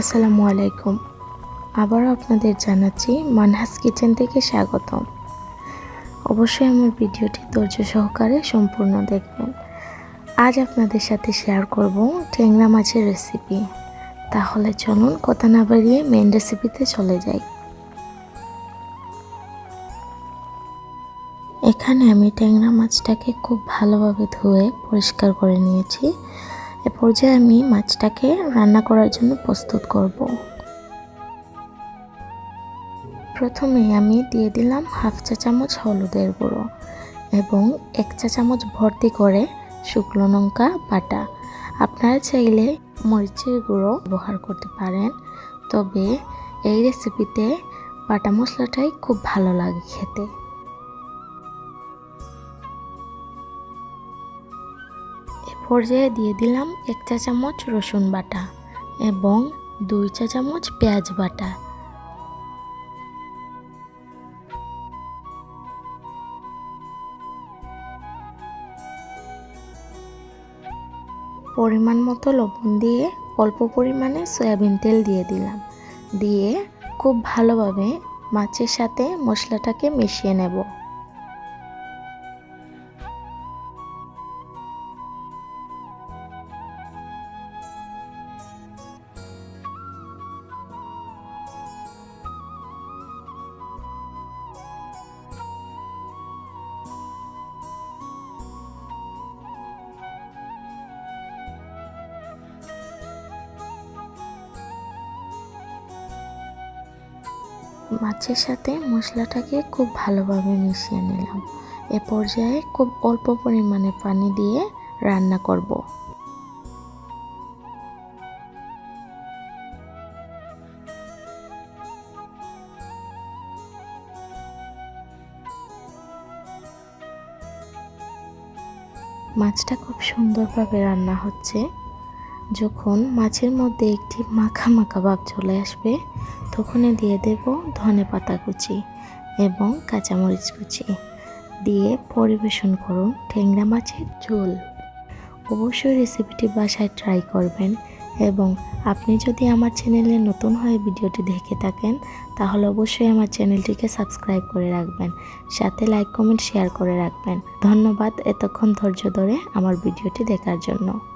আসসালামু আলাইকুম। আবারও আপনাদের জানাচ্ছি মানহাস কিচেন থেকে স্বাগতম। অবশ্যই আমার ভিডিওটি ধৈর্য সহকারে সম্পূর্ণ দেখবেন। আজ আপনাদের সাথে শেয়ার করব ট্যাংরা মাছের রেসিপি তাহলে চলুন কথা না বাড়িয়ে মেন রেসিপিতে চলে যাই। এখানে আমি ট্যাংরা মাছটাকে খুব ভালোভাবে ধুয়ে পরিষ্কার করে নিয়েছি। এ পর্যায়ে আমি মাছটাকে রান্না করার জন্য প্রস্তুত করব। প্রথমে আমি দিয়ে দিলাম হাফ চা চামচ হলুদের গুঁড়ো এবং এক চা চামচ ভর্তি করে শুকনো লঙ্কা বাটা। আপনারা চাইলে মরিচের গুঁড়ো ব্যবহার করতে পারেন, তবে এই রেসিপিতে বাটা মশলাটাই খুব ভালো লাগে খেতে। পর্যায়ে দিয়ে দিলাম এক চা চামচ রসুন বাটা এবং দুই চা চামচ পেঁয়াজ বাটা। পরিমাণ মতো লবণ দিয়ে অল্প পরিমাণে সয়াবিন তেল দিয়ে দিলাম। দিয়ে খুব ভালোভাবে মাছের সাথে মশলাটাকে মিশিয়ে নেব। মাছের সাথে মশলাটাকে খুব ভালোভাবে মিশিয়ে নিলাম। এ পর্যায়ে খুব অল্প পরিমাণে পানি দিয়ে রান্না করব। মাছটা খুব সুন্দরভাবে রান্না হচ্ছে। যখন মাছের মধ্যে একটি মাখা মাখা ভাব চলে আসবে, তখনই দিয়ে দেব ধনে পাতা কুচি এবং কাঁচামরিচ কুচি। দিয়ে পরিবেশন করুন ঠেংরা মাছের ঝোল। অবশ্যই রেসিপিটি বাসায় ট্রাই করবেন এবং আপনি যদি আমার চ্যানেলে নতুন হয়ে ভিডিওটি দেখে থাকেন, তাহলে অবশ্যই আমার চ্যানেলটিকে সাবস্ক্রাইব করে রাখবেন, সাথে লাইক, কমেন্ট, শেয়ার করে রাখবেন। ধন্যবাদ এতক্ষণ ধৈর্য ধরে আমার ভিডিওটি দেখার জন্য।